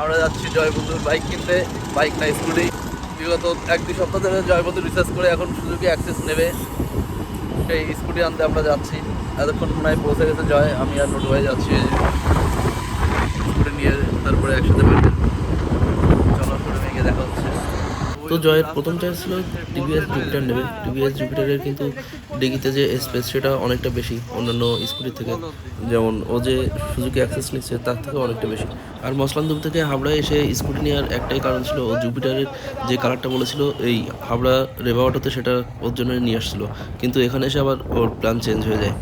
আমরা যাচ্ছি জয়বন্ধুর বাইক কিনতে। বাইক না স্কুটি বিগত এক দুই সপ্তাহ ধরে জয়বন্ধু রিসার্চ করে এখন সুযোগে অ্যাক্সেস নেবে। সেই স্কুটি আনতে আমরা যাচ্ছি। এতক্ষণ মনে হয় পৌঁছে গেছে জয়, আমি আর নোট হয়ে যাচ্ছি। স্কুটি নিয়ে তারপরে একসাথে বেরোবে চলো ছোটো মেয়েকে দেখা হচ্ছে তো জয়ের প্রথম চয়েস ছিল টিভিএস জুপিটার নেবে। টিভিএস জুপিটারের কিন্তু ডিগিতে যে স্পেস সেটা অনেকটা বেশি, অন্যান্য স্কুটির থেকে। যেমন ও যে সুজুকি অ্যাক্সেস নিচ্ছে, তার থেকে অনেকটা বেশি। আর মসলানদুম থেকে হাবড়া এসে স্কুটি নেওয়ার একটাই কারণ ছিল ও জুপিটারের যে কালারটা বলেছিল, এই হাবড়া রেবা অটোতে সেটা ওর জন্য নিয়ে আসছিল। কিন্তু এখানে এসে আবার ওর প্ল্যান চেঞ্জ হয়ে যায়।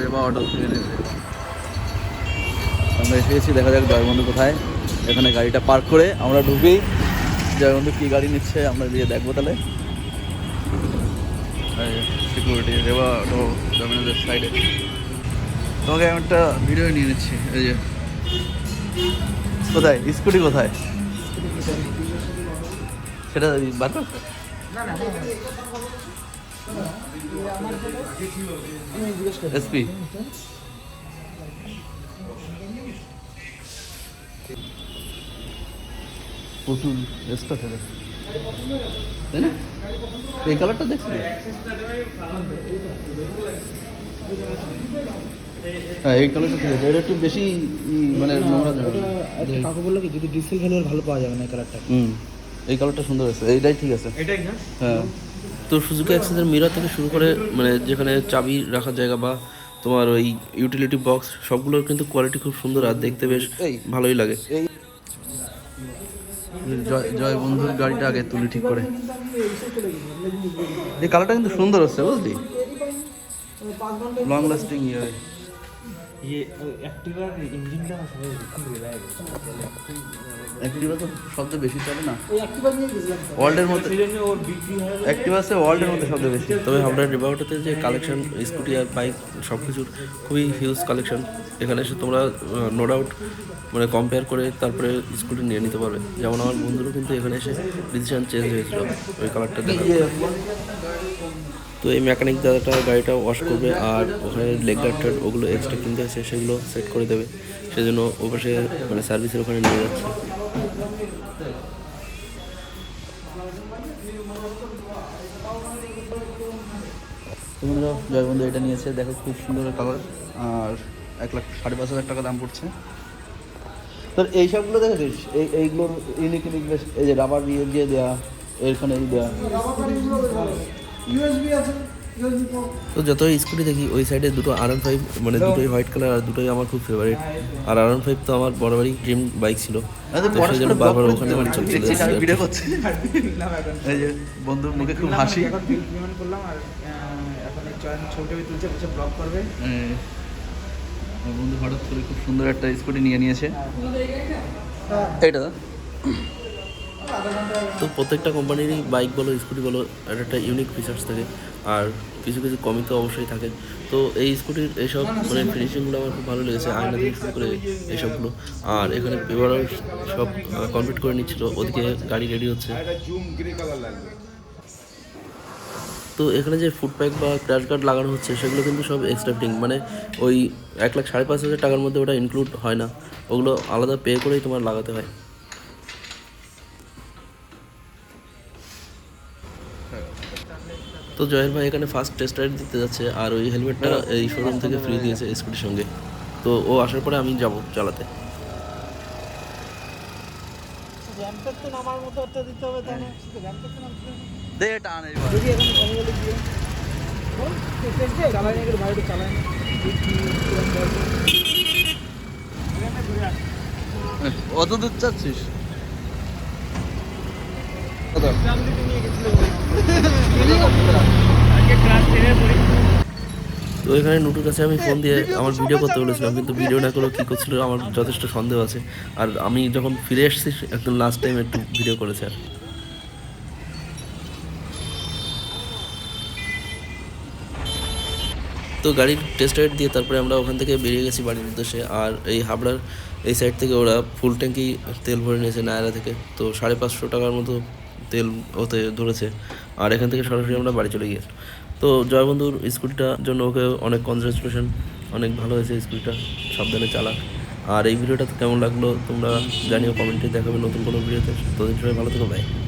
রেবা অটো আমরা এসে গেছি, দেখা যাক জয়বন্ধু কোথায়। এখানে গাড়িটা পার্ক করে আমরা ঢুকেই জয়বন্ধু কী গাড়ি নিচ্ছে আমরা দিয়ে দেখব তাহলে। সিকিউরিটি অটো সাইডে তোমাকে আমি একটা ভিডিও নিয়ে নিচ্ছি, এই যে। কোথায়? স্কুটি কোথায়? সেটা বার এসপি প্রচুর এক্সট্রা থাকে তাই না? এই কালারটা দেখছি। হ্যাঁ এই কালারটা ঠিক আছে এটা একটু বেশি মানে নোংরা কাকু বলল কি যদি ডিসেল ভ্যালুর ভালো পাওয়া যাবে না এই কালারটা? হুম এই কালারটা সুন্দর আছে এইটাই ঠিক আছে। এটাই না? হ্যাঁ। তো সুজুকি অ্যাক্সেসের মিরর থেকে শুরু করে মানে যেখানে চাবি রাখার জায়গা বা তোমার ওই ইউটিলিটি বক্স সবগুলোর কিন্তু কোয়ালিটি খুব সুন্দর আর দেখতে বেশ ভালোই লাগে। জয় জয় বন্ধুর গাড়িটা আগে তুলি ঠিক করে। এই কালারটা কিন্তু সুন্দর হচ্ছে বুঝলি? লং লাস্টিং ইয়ে অ্যাক্টিভা তো বেশি না। ওয়ার্ল্ডের মধ্যে অ্যাক্টিভা আছে ওয়ার্ল্ডের মধ্যে বেশি। তবে যে কালেকশন স্কুটি আর বাইক সব কিছুর খুবই হিউজ কালেকশন এখানে এসে তোমরা নো ডাউট মানে কম্পেয়ার করে তারপরে স্কুটি নিয়ে নিতে পারবে। যেমন আমার বন্ধুরও কিন্তু এখানে এসে ডিসিশন চেঞ্জ হয়েছিল। ওই কালারটা দেখে তো এই মেকানিক দাদাটা গাড়িটা ওয়াশ করবে আর ওখানে লেগ গার্ড ওগুলো এক্সট্রা কিনতে আছে সেগুলো সেট করে দেবে। সেজন্য ও পাশে মানে সার্ভিসের ওখানে নিয়ে যাচ্ছে। তোমরা জয় বন্ধু এটা নিয়েছে। দেখো খুব সুন্দর কালার আর এক লাখ সাড়ে পাঁচ হাজার টাকা দাম পড়ছে। তোর এইসবগুলো দেখেছিস? এই এইগুলোর ইউনিক ইউনিক এই যে রাবার দিয়ে দিয়ে দেওয়া এরখানে তো যতই স্কুটি দেখি ওই সাইডে দুটো আর ফাইভ মানে দুটোই হোয়াইট কালার আর দুটোই আমার খুব ফেভারিট আর আর এন ফাইভ তো আমার বরাবরই ড্রিম বাইক ছিল। তো সেই জন্য বারবার ওখানে আমার চলে দেখছিস যাচ্ছে ভিডিও করছি। এই যে বন্ধুর মুখে খুব হাসি। করলাম আর এখন তুলছে ব্লগ করবে। আমার বন্ধু হঠাৎ করে খুব সুন্দর একটা স্কুটি নিয়ে নিয়েছে। এটা তো প্রত্যেকটা কোম্পানিরই বাইক বলো স্কুটি বলো, একটা একটা ইউনিক ফিচার্স থাকে। আর কিছু কিছু কমই তো অবশ্যই থাকে। তো এই স্কুটির এইসব মানে ফিনিশিংগুলো আমার খুব ভালো লেগেছে, আয়না থেকে শুরু করে এইসবগুলো আর এখানে পেপারও সব কমপ্লিট করে নিচ্ছিল, ওদিকে গাড়ি রেডি হচ্ছে। তো এখানে যে ফুড প্যাক বা ক্র্যাশ গার্ড লাগানো হচ্ছে, সেগুলো কিন্তু সব এক্সট্রা ফিটিং মানে ওই এক লাখ সাড়ে পাঁচ হাজার টাকার মধ্যে ওটা ইনক্লুড হয় না। ওগুলো আলাদা পে করেই তোমার লাগাতে হয়। তো জয়ের ভাই এখানে ফার্স্ট টেস্ট রাইড দিতে যাচ্ছে আর ওই হেলমেটটা এই শোরুম থেকে ফ্রি দিয়েছে স্কুটির সঙ্গে। তো ও আসার পরে আমি যাব চালাতে। অত দূর চাচ্ছিস? তো এখানে নুটুর কাছে আমি ফোন দিয়ে আমার ভিডিও করতে বলেছিলাম, কিন্তু ভিডিও না করেও কী করছিল আমার যথেষ্ট সন্দেহ আছে। আর আমি যখন ফিরে এসেছি, একদম লাস্ট টাইম একটু ভিডিও করেছে আর। তো গাড়ির টেস্ট রাইড দিয়ে তারপরে আমরা ওখান থেকে বেরিয়ে গেছি বাড়ির উদ্দেশ্যে। আর এই হাবড়ার এই সাইড থেকে ওরা ফুল ট্যাঙ্কি তেল ভরে নিয়েছে নায়রা থেকে। তো সাড়ে পাঁচশো টাকার মতো তেল ওতে ধরেছে। আর এখান থেকে সরাসরি আমরা বাড়ি চলে গিয়েছি। তো জয়বন্ধুর স্কুলটার জন্য ওকে অনেক কনগ্রাচুলেশন অনেক ভালো হয়েছে স্কুলটা সাবধানে চালা আর এই ভিডিওটা কেমন লাগল তোমরা জানিও, কমেন্টে দেখাবে নতুন কোনো ভিডিওতে। তোদের সবাই ভালো থেকো ভাই